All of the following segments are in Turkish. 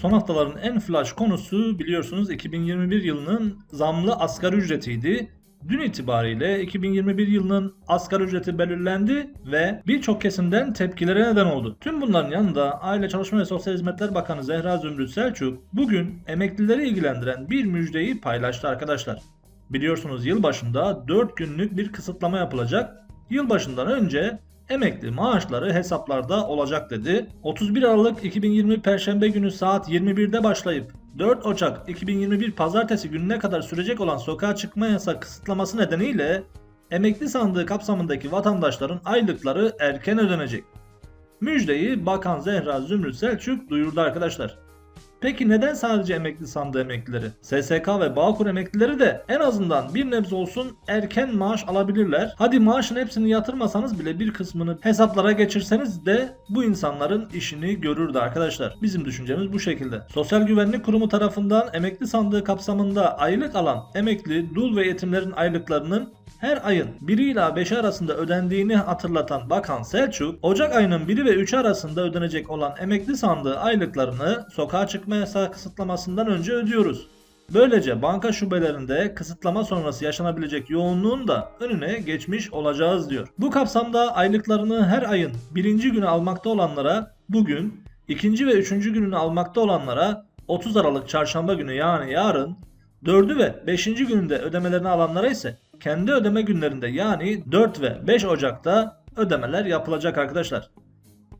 son haftaların en flash konusu biliyorsunuz 2021 yılının zamlı asgari ücretiydi. Dün itibariyle 2021 yılının asgari ücreti belirlendi ve birçok kesimden tepkilere neden oldu. Tüm bunların yanında Aile Çalışma ve Sosyal Hizmetler Bakanı Zehra Zümrüt Selçuk bugün emeklileri ilgilendiren bir müjdeyi paylaştı arkadaşlar. Biliyorsunuz yılbaşında 4 günlük bir kısıtlama yapılacak. Yılbaşından önce emekli maaşları hesaplarda olacak dedi. 31 Aralık 2020 Perşembe günü saat 21'de başlayıp 4 Ocak 2021 Pazartesi gününe kadar sürecek olan sokağa çıkma yasak kısıtlaması nedeniyle emekli sandığı kapsamındaki vatandaşların aylıkları erken ödenecek. Müjdeyi Bakan Zehra Zümrüt Selçuk duyurdu arkadaşlar. Peki neden sadece emekli sandığı emeklileri? SSK ve Bağkur emeklileri de en azından bir nebze olsun erken maaş alabilirler. Hadi maaşın hepsini yatırmasanız bile bir kısmını hesaplara geçirseniz de bu insanların işini görürdü arkadaşlar. Bizim düşüncemiz bu şekilde. Sosyal Güvenlik Kurumu tarafından emekli sandığı kapsamında aylık alan emekli, dul ve yetimlerin aylıklarının her ayın 1 ila 5 arasında ödendiğini hatırlatan Bakan Selçuk, Ocak ayının 1 ve 3 arasında ödenecek olan emekli sandığı aylıklarını sokağa çıkma yasağı kısıtlamasından önce ödüyoruz. Böylece banka şubelerinde kısıtlama sonrası yaşanabilecek yoğunluğun da önüne geçmiş olacağız diyor. Bu kapsamda aylıklarını her ayın birinci günü almakta olanlara bugün, ikinci ve üçüncü gününü almakta olanlara 30 Aralık çarşamba günü yani yarın, dördü ve beşinci gününde ödemelerini alanlara ise kendi ödeme günlerinde yani 4 ve 5 Ocak'ta ödemeler yapılacak arkadaşlar.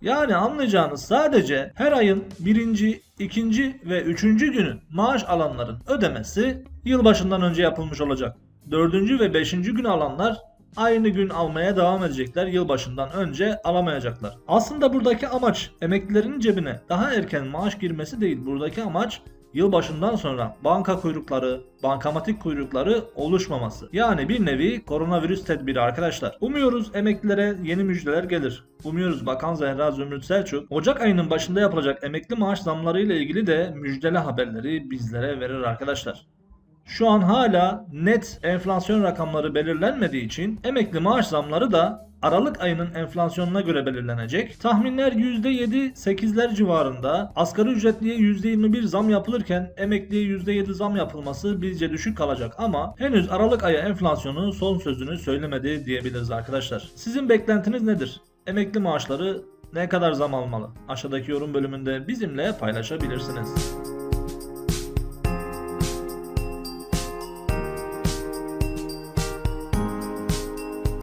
Yani anlayacağınız sadece her ayın birinci, ikinci ve üçüncü günü maaş alanların ödemesi yılbaşından önce yapılmış olacak. Dördüncü ve beşinci günü alanlar aynı gün almaya devam edecekler. Yılbaşından önce alamayacaklar. Aslında buradaki amaç emeklilerin cebine daha erken maaş girmesi değil. Buradaki amaç yılbaşından sonra banka kuyrukları, bankamatik kuyrukları oluşmaması. Yani bir nevi koronavirüs tedbiri arkadaşlar. Umuyoruz emeklilere yeni müjdeler gelir. Umuyoruz Bakan Zehra Zümrüt Selçuk Ocak ayının başında yapılacak emekli maaş zamları ile ilgili de müjdeli haberleri bizlere verir arkadaşlar. Şu an hala net enflasyon rakamları belirlenmediği için emekli maaş zamları da Aralık ayının enflasyonuna göre belirlenecek. Tahminler %7-8'ler civarında. Asgari ücretliye %21 zam yapılırken emekliye %7 zam yapılması bizce düşük kalacak ama henüz Aralık ayı enflasyonu son sözünü söylemedi diyebiliriz arkadaşlar. Sizin beklentiniz nedir? Emekli maaşları ne kadar zam almalı? Aşağıdaki yorum bölümünde bizimle paylaşabilirsiniz.